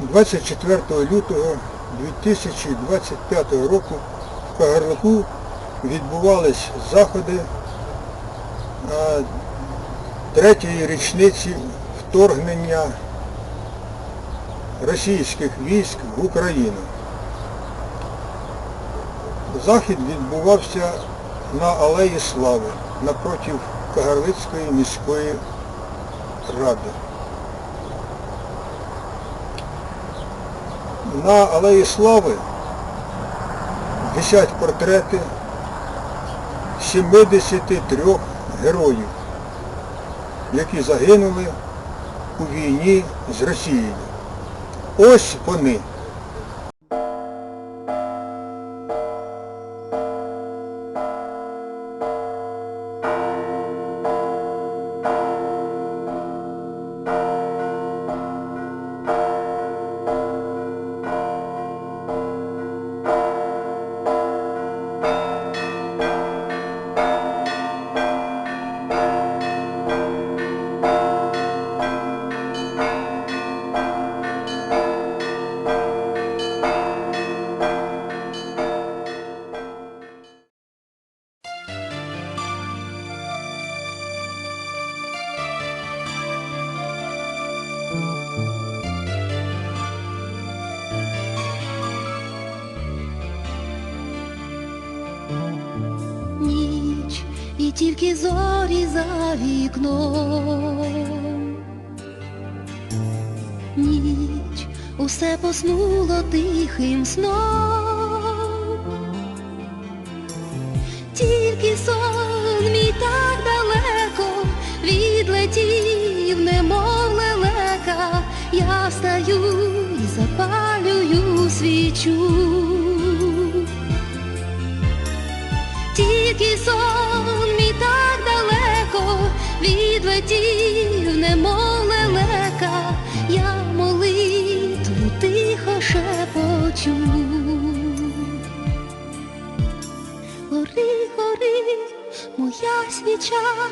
24 лютого 2025 року в Кагарлику відбувались заходи третьої річниці вторгнення російських військ в Україну. Захід відбувався на Алеї Слави напроти Кагарлицької міської ради. На Алеї Слави висять портрети 73 героїв, які загинули у війні з Росією. Ось вони. Усе поснуло тихим сном. Тільки сон мій так далеко відлетів, немов лелека, я встаю і запалюю свічу. Тільки сон мій так далеко відлетів, немов моя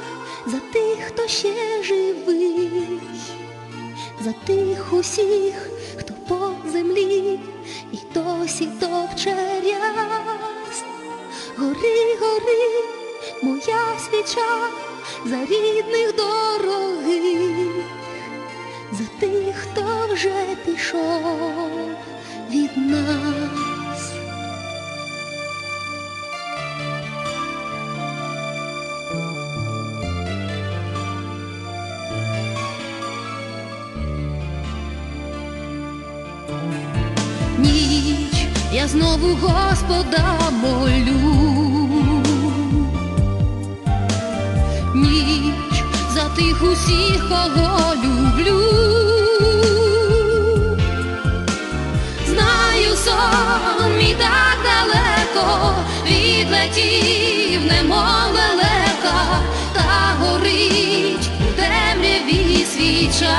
за тих, хто ще живий, за тих усіх, хто по землі і досі товче ряс. Гори, гори, моя свіча за рідних дорогих, за тих, хто вже пішов від нас. Знову Господа молю. Ніч за тих усіх, кого люблю. Знаю, сон мій так далеко відлетів, немов лелека, та горить у темряві свіча.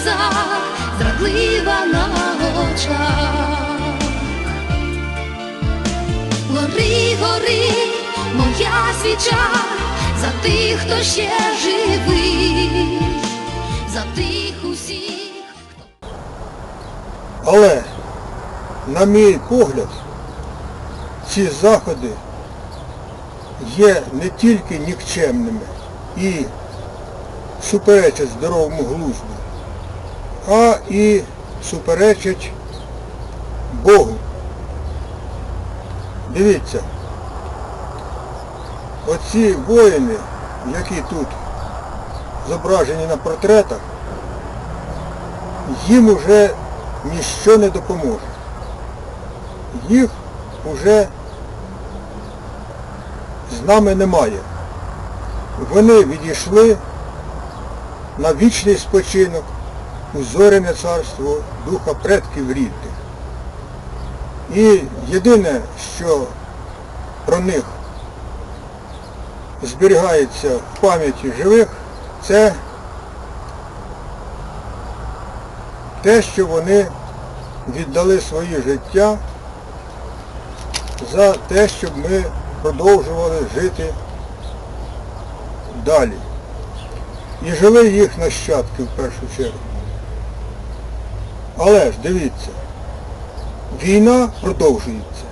Сльоза зрадлива на очах. Гори, гори, моя свіча, за тих, хто ще живий, за тих усіх. Але, на мій погляд, ці заходи є не тільки нікчемними і суперечать здоровому глузду, а і суперечать Богу. Дивіться, оці воїни, які тут зображені на портретах, їм уже ніщо не допоможе. Їх уже з нами немає. Вони відійшли на вічний спочинок у зоряне царство духа предків рідних. І єдине, що про них зберігається в пам'яті живих, це те, що вони віддали своє життя за те, щоб ми продовжували жити далі. І жили їх нащадки в першу чергу. Але ж дивіться, війна продовжується.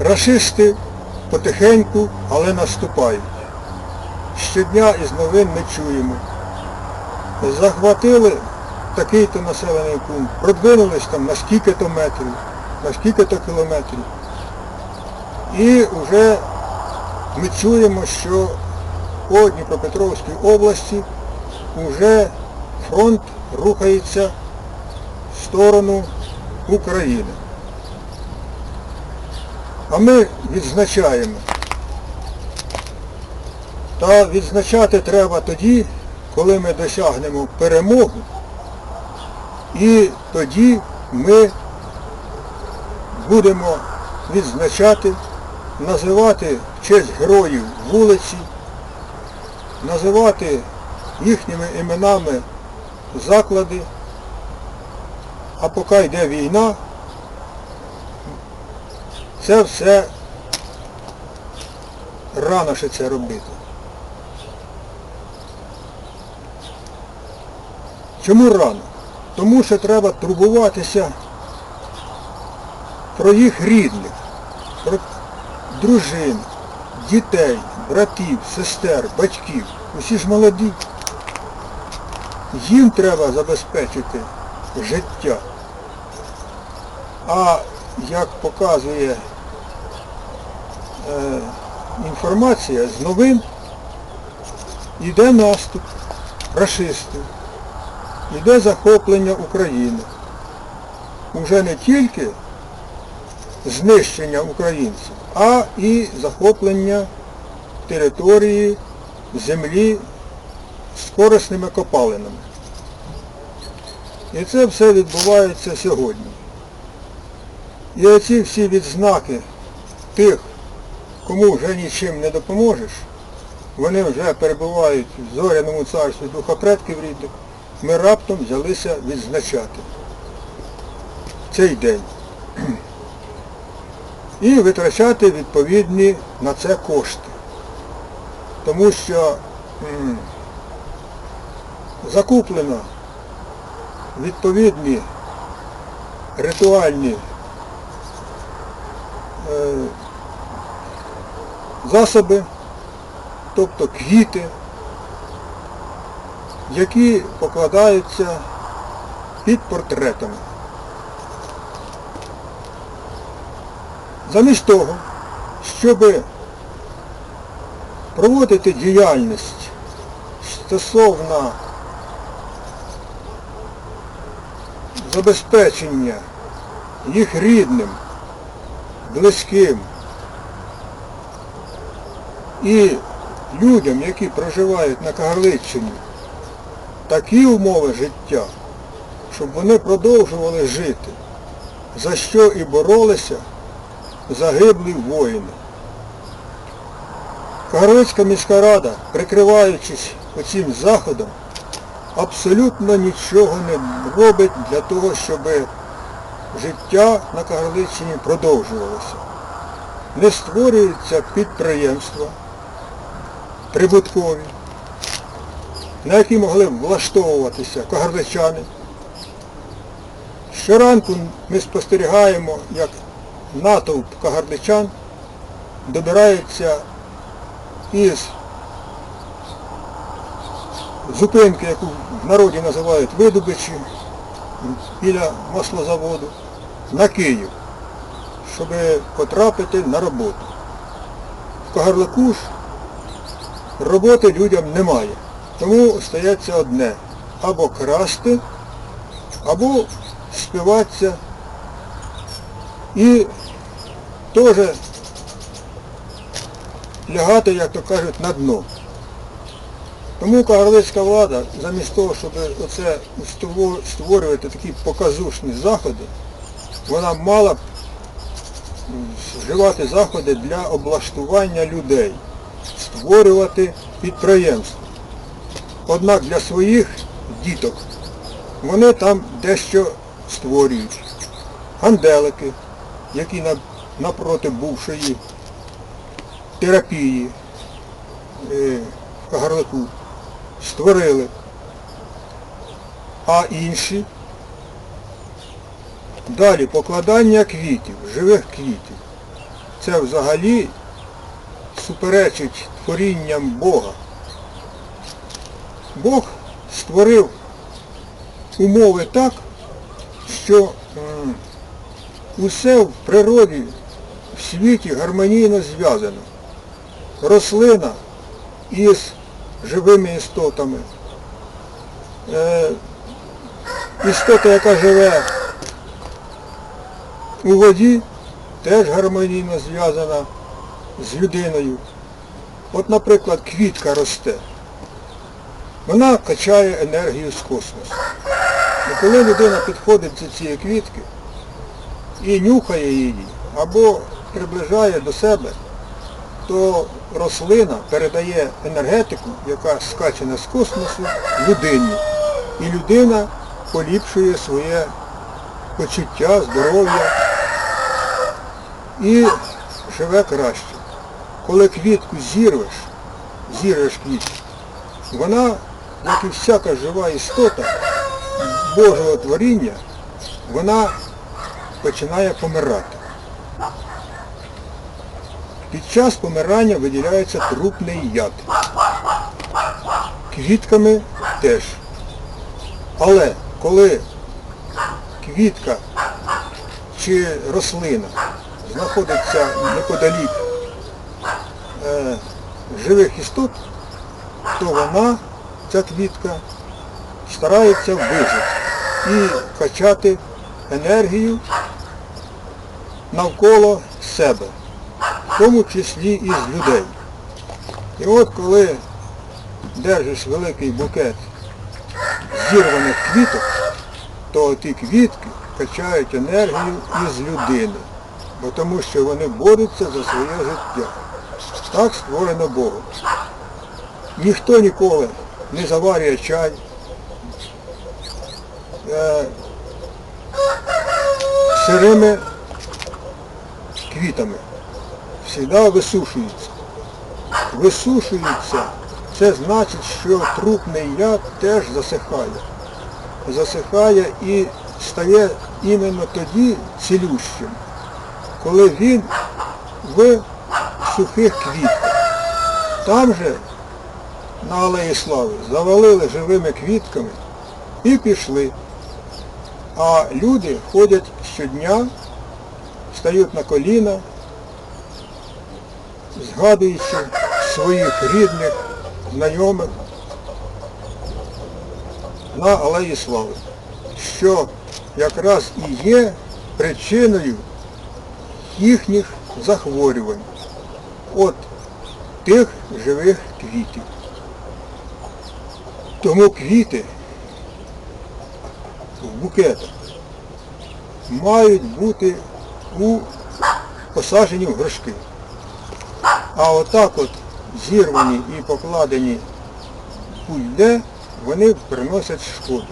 Рашисти потихеньку, але наступають. Щодня із новин ми чуємо. Захватили такий-то населений пункт, продвинулись там на скільки-то метрів, на скільки-то кілометрів. І вже ми чуємо, що по Дніпропетровській області вже фронт рухається сторону України. А ми відзначаємо. Та відзначати треба тоді, коли ми досягнемо перемоги, і тоді ми будемо відзначати, називати в честь героїв вулиці, називати їхніми іменами заклади, а поки йде війна, це все рано ще це робити. Чому рано? Тому що треба турбуватися про їх рідних, про дружин, дітей, братів, сестер, батьків. Усі ж молоді. Їм треба забезпечити життя. А як показує е, інформація з новин, йде наступ рашистів, йде захоплення України. Уже не тільки знищення українців, а і захоплення території, землі з корисними копалинами. І це все відбувається сьогодні. І оці всі відзнаки тих, кому вже нічим не допоможеш, вони вже перебувають в зоряному царстві духа предків рідних, ми раптом взялися відзначати цей день. І витрачати відповідні на це кошти. Тому що закуплено відповідні ритуальні е, засоби, тобто квіти, які покладаються під портретами. Замість того, щоб проводити діяльність стосовно забезпечення їх рідним, близьким і людям, які проживають на Кагарличчині, такі умови життя, щоб вони продовжували жити, за що і боролися загиблі воїни. Кагарлицька міська рада, прикриваючись оцим заходом, абсолютно нічого не робить для того, щоб життя на Кагарличчині продовжувалося. Не створюються підприємства прибуткові, на які могли б влаштовуватися кагарличани. Щоранку ми спостерігаємо, як натовп кагарличан добирається із зупинки, яку в народі називають видобичі, біля маслозаводу, на Київ, щоб потрапити на роботу. В Кагарлику ж роботи людям немає. Тому стається одне або красти, або співатися і теж лягати, як то кажуть, на дно. Тому кагарлицька влада, замість того, щоб оце створювати такі показушні заходи, вона мала б вживати заходи для облаштування людей, створювати підприємства. Однак для своїх діток вони там дещо створюють. Ганделики, які напроти бувшої терапії е, Кагарлику створили, а інші далі покладання квітів, живих квітів. Це взагалі суперечить творінням Бога. Бог створив умови так, що усе в природі, в світі гармонійно зв'язано. Рослина із живими істотами. Е, істота, яка живе у воді, теж гармонійно зв'язана з людиною. От, наприклад, квітка росте. Вона качає енергію з космосу. І коли людина підходить до цієї квітки і нюхає її або приближає до себе, то рослина передає енергетику, яка скачена з космосу, людині. І людина поліпшує своє почуття, здоров'я і живе краще. Коли квітку зірвеш, зірвеш квітку, вона, як і всяка жива істота Божого творіння, вона починає помирати. Під час помирання виділяється трупний яд. Квітками теж. Але коли квітка чи рослина знаходиться неподалік е, живих істот, то вона, ця квітка, старається вижити і качати енергію навколо себе, в тому числі і з людей. І от коли держиш великий букет зірваних квіток, то ті квітки качають енергію із людини, бо тому що вони борються за своє життя. Так створено Богом. Ніхто ніколи не заварює чай. Е, сирими квітами. Завжди висушується. Висушується, це значить, що трупний яд теж засихає. Засихає і стає іменно тоді цілющим, коли він в сухих квітках. Там же на Алеї Слави завалили живими квітками і пішли. А люди ходять щодня, стають на коліна, згадуючи своїх рідних, знайомих на Алеї Слави, що якраз і є причиною їхніх захворювань. От тих живих квітів. Тому квіти в букетах мають бути у посаджені в горшки. А отак от зірвані і покладені пуйде, вони приносять шкоду.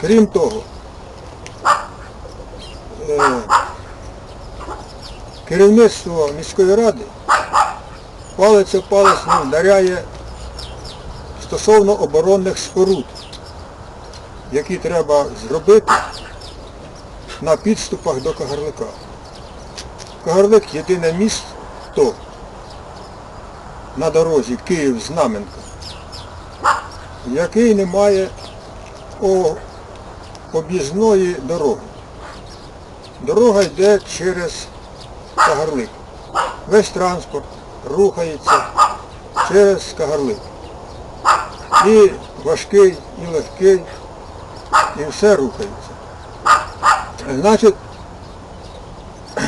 Крім того, е, керівництво міської ради палець о палець не вдаряє стосовно оборонних споруд, які треба зробити на підступах до Кагарлика. Кагарлик єдине місто на дорозі Київ-Знаменка, який не має об'їзної дороги. Дорога йде через Кагарлик. Весь транспорт рухається через Кагарлик. І важкий, і легкий, і все рухається. Значить,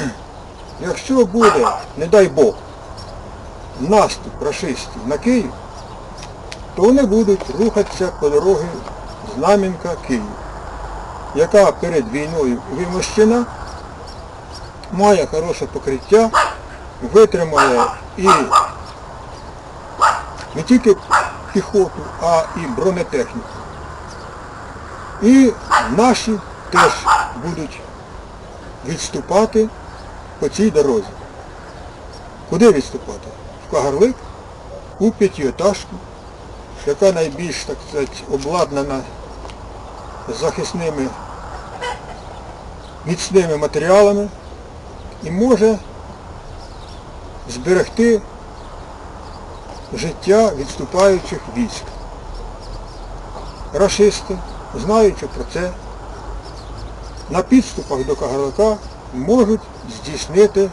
якщо буде, не дай Бог, наступ рашистів на Київ, то вони будуть рухатися по дорогі Знам'янка Київ, яка перед війною вимощена, має хороше покриття, витримає і не тільки піхоту, а і бронетехніку. І наші теж будуть відступати по цій дорозі. Куди відступати? Кагарлик, у п'ятиэтажку, яка найбільш, так сказати, обладнана захисними міцними матеріалами і може зберегти життя відступаючих військ. Рашисти, знаючи про це, на підступах до Кагарлика можуть здійснити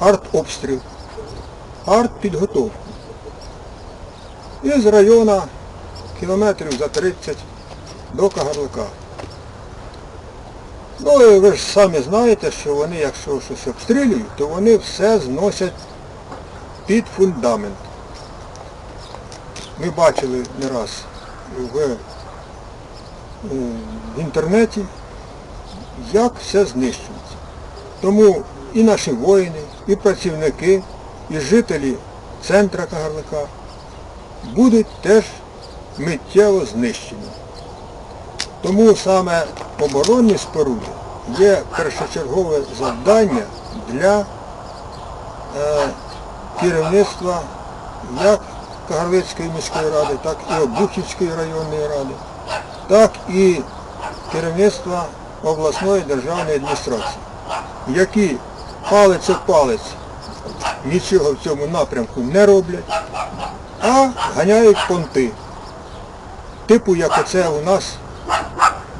артобстріл, артпідготовку. Із району кілометрів за 30 до Кагарлика. Ну і ви ж самі знаєте, що вони, якщо щось обстрілюють, то вони все зносять під фундамент. Ми бачили не раз в, е, в інтернеті, як все знищується. Тому і наші воїни, і працівники, і жителі центра Кагарлика будуть теж миттєво знищені. Тому саме оборонні споруди є першочергове завдання для е, керівництва як Кагарлицької міської ради, так і Обухівської районної ради, так і керівництва обласної державної адміністрації, які палець об палець нічого в цьому напрямку не роблять, а ганяють понти. Типу, як оце у нас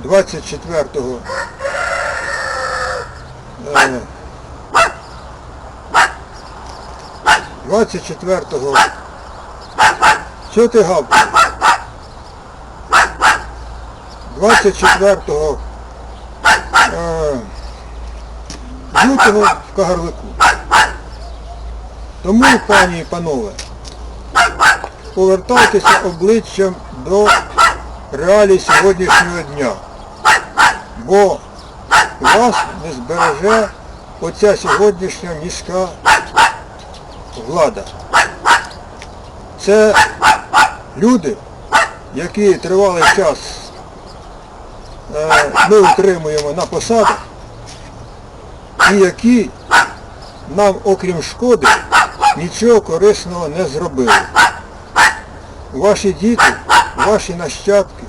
24-го е, 24-го Чого ти гавкаєш? 24-го е, лютого в Кагарлику. Тому, пані і панове, повертайтеся обличчям до реалій сьогоднішнього дня. Бо вас не збереже оця сьогоднішня міська влада. Це люди, які тривалий час е, ми утримуємо на посадах, і які нам, окрім шкоди, нічого корисного не зробили. Ваші діти, ваші нащадки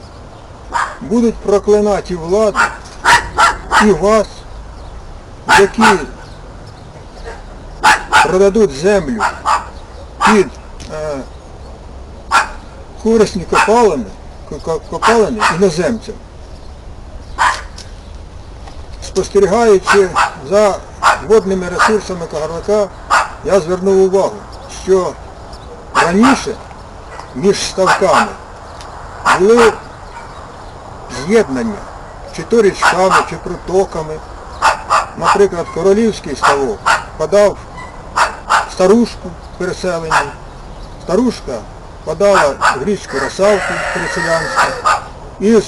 будуть проклинати владу, і вас, які продадуть землю під е, корисні копалини, ко- ко- копалини іноземцям. Спостерігаючи за водними ресурсами Кагарлика, я звернув увагу, що раніше між ставками були з'єднання, чи то річками, чи протоками. Наприклад, королівський ставок подав старушку переселені, старушка подала в річку Росавку переселянську, із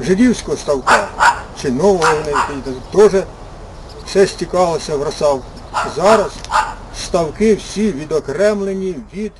жидівського ставка, чи нового теж все стікалося в Росавку. Зараз ставки всі відокремлені від